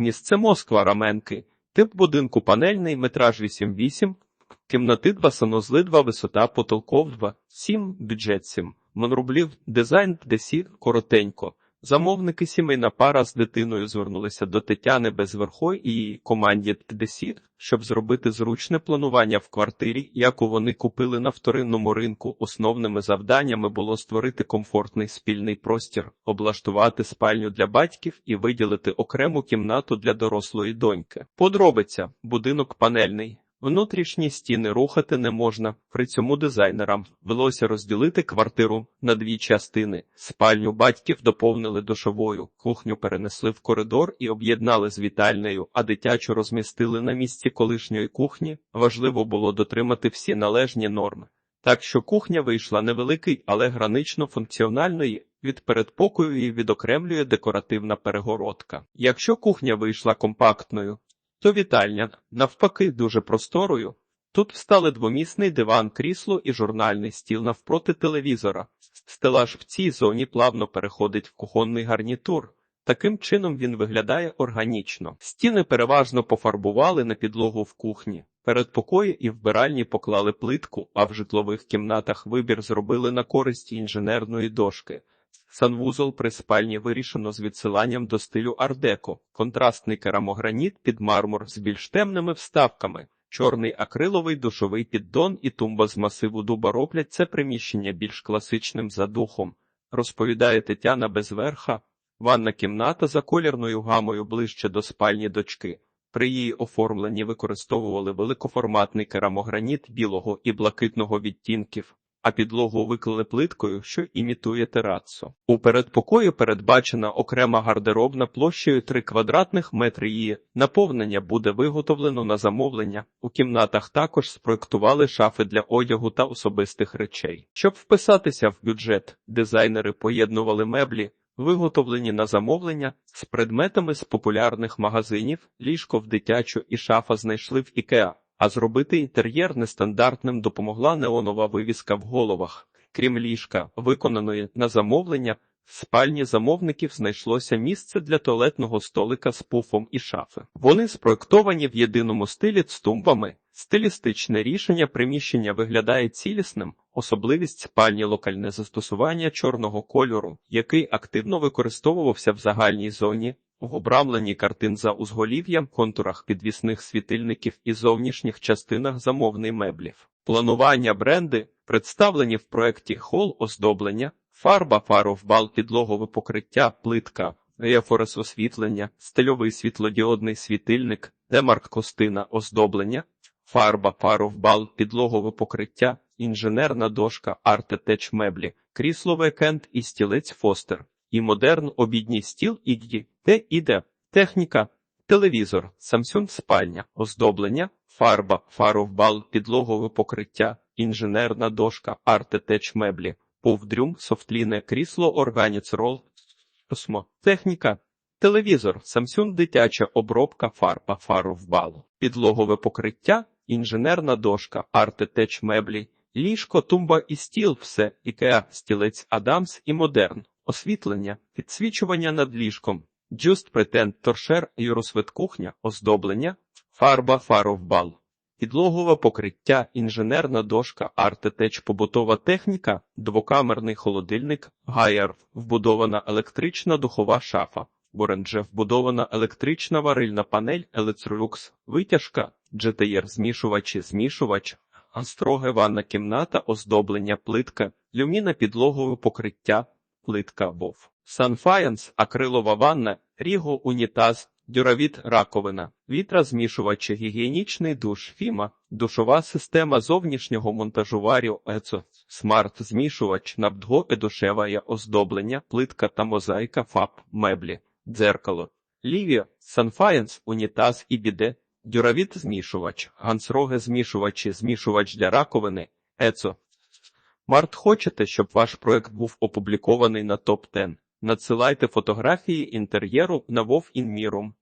Місце Москва Раменки. Тип будинку панельний, метраж 8,8, кімнати 2, санузли 2, висота потолков 2, 7, бюджет 7, монрублів, дизайн десі, коротенько. Замовники сімейна пара з дитиною звернулися до Тетяни Безверхой і її команді Тдесіт, щоб зробити зручне планування в квартирі, яку вони купили на вторинному ринку. Основними завданнями було створити комфортний спільний простір, облаштувати спальню для батьків і виділити окрему кімнату для дорослої доньки. Подробиця будинок панельний. Внутрішні стіни рухати не можна. При цьому дизайнерам велося розділити квартиру на дві частини. Спальню батьків доповнили душовою, кухню перенесли в коридор і об'єднали з вітальнею, а дитячу розмістили на місці колишньої кухні. Важливо було дотримати всі належні норми. Так що кухня вийшла невеликий, але гранично функціональної. Від передпокою її відокремлює декоративна перегородка. Якщо кухня вийшла компактною, то вітальня, навпаки, дуже просторою. Тут встали двомісний диван, крісло і журнальний стіл навпроти телевізора. Стелаж в цій зоні плавно переходить в кухонний гарнітур. Таким чином він виглядає органічно. Стіни переважно пофарбували на підлогу в кухні. Передпокої і вбиральні поклали плитку, а в житлових кімнатах вибір зробили на користь інженерної дошки. Санвузол при спальні вирішено з відсиланням до стилю ардеко, контрастний керамограніт під мармур з більш темними вставками, чорний акриловий душовий піддон і тумба з масиву дуба роблять це приміщення більш класичним за духом, розповідає Тетяна Безверха. Ванна кімната за колірною гамою ближче до спальні дочки. При її оформленні використовували великоформатний керамограніт білого і блакитного відтінків, а підлогу виклали плиткою, що імітує терацу. У передпокої передбачена окрема гардеробна площею 3 квадратних метри. Її наповнення буде виготовлено на замовлення. У кімнатах також спроектували шафи для одягу та особистих речей. Щоб вписатися в бюджет, дизайнери поєднували меблі. Виготовлені на замовлення з предметами з популярних магазинів, ліжко в дитячу і шафа знайшли в Ікеа, а зробити інтер'єр нестандартним допомогла неонова вивіска в головах. Крім ліжка, виконаної на замовлення, в спальні замовників знайшлося місце для туалетного столика з пуфом і шафи. Вони спроектовані в єдиному стилі з тумбами. Стилістичне рішення приміщення виглядає цілісним, особливість спальні локальне застосування чорного кольору, який активно використовувався в загальній зоні, в обрамленні картин за узголів'ям, контурах підвісних світильників і зовнішніх частинах замовних меблів. Планування бренди представлені в проєкті хол оздоблення, фарба фаровбал, підлогове покриття, плитка, ефорес освітлення, стильовий світлодіодний світильник, демарк костина оздоблення, фарба фаровбал, підлогове покриття, інженерна дошка, артетеч меблі, крісло векенд і стілець фостер, і модерн обідній стіл і де іде, техніка, телевізор, Samsung спальня, оздоблення, фарба, фаровбал, підлогове покриття, інженерна дошка, артетеч меблі, повдрюм, софтліне, крісло, органіц рол, техніка, телевізор, Samsung дитяча обробка, фарба, фаровбал, підлогове покриття, інженерна дошка, артетеч меблі, ліжко, тумба і стіл, все, ікеа, стілець Адамс і модерн, освітлення, підсвічування над ліжком, джуст претенд торшер, юросвет кухня, оздоблення, фарба, фаровбал. Підлогове покриття, інженерна дошка, артетеч, побутова техніка, двокамерний холодильник, гайер, вбудована електрична духова шафа, Боренже вбудована електрична варильна панель, Electrolux, витяжка, GTR змішувачі, змішувач, астроге ванна кімната, оздоблення, плитка, люміна підлогове покриття, плитка ВОВ. Санфаянс, акрилова ванна, ріго, унітаз, дюравіт, раковина, вітрозмішувачі, гігієнічний душ, фіма, душова система зовнішнього монтажу варіо, ЕЦО, смарт-змішувач, набдго, едушеває оздоблення, плитка та мозаїка, ФАП, меблі, дзеркало, лівіо, санфаянс, унітаз і біде, дюравіт змішувач, гансроге змішувачі, змішувач для раковини, ЕЦО. Март хочете, щоб ваш проект був опублікований на топ 10 Надсилайте фотографії інтер'єру на Інмірум.